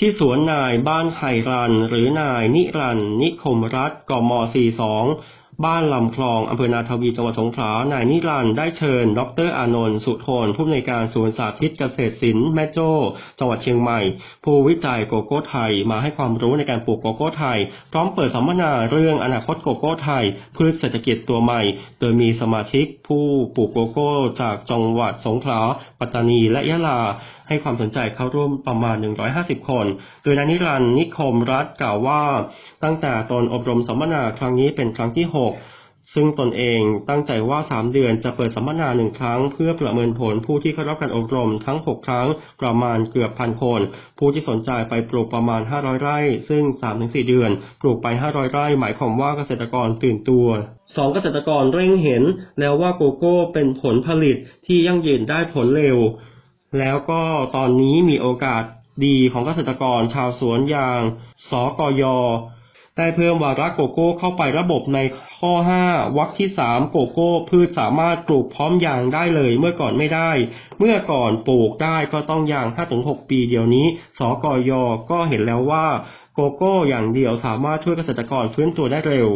ที่สวนนายบ้านไหรันหรือนายนิรันนิคมรัฐกม 42 บ้านลำคลองอำเภอนาทวีจังหวัดสงขลานายนิรันด์ได้เชิญ ดรอานนท์สุโทนผู้อำนวยการศูนย์สาธิตเกษตรศิลป์แม่โจ้ จังหวัดเชียงใหม่ ผู้วิจัยโกโก้ไทยมาให้ความรู้ในการปลูกโกโก้ไทย พร้อมเปิดสัมมนาเรื่องอนาคตโกโก้ไทยพืชเศรษฐกิจตัวใหม่ โดยมีสมาชิกผู้ปลูกโกโก้จากจังหวัดสงขลาปัตตานีและยะลาให้ความสนใจเข้าร่วมประมาณ 150 คน โดยนายนิรันดร์นิคมรัตน์กล่าวว่า ตั้งแต่ตนอบรมสัมมนาครั้งนี้เป็นครั้งที่ 6 ซึ่งตนเองตั้งใจว่า 3 เดือนจะเปิดสัมมนาหนึ่งครั้ง เพื่อประเมินผลผู้ที่เข้ารับการอบรมทั้ง 6 ครั้งประมาณเกือบพันคน ผู้ที่สนใจไปปลูกประมาณ 500 ไร่ ซึ่ง 3-4 เดือน ปลูกไป 500 ไร่ หมายความว่าเกษตรกรตื่นตัวสองเกษตรกรเร่งเห็นแล้วว่าโกโก้เป็นผลผลิตที่ยั่งยืนได้ผลเร็ว แล้วก็ตอนนี้มีโอกาสดีของเกษตรกรชาวสวนยาง สกย ได้เพิ่มวาระโกโก้เข้าไประบบในข้อ 5วรรคที่ 3 โกโก้พืชสามารถปลูกพร้อมยางได้เลยเมื่อก่อนไม่ได้ เมื่อก่อนปลูกได้ก็ต้องยาง5-6 ปีเดี๋ยวนี้ สกยก็เห็นแล้วว่า โกโก้อย่างเดียวสามารถช่วยเกษตรกรฟื้นตัวได้เร็ว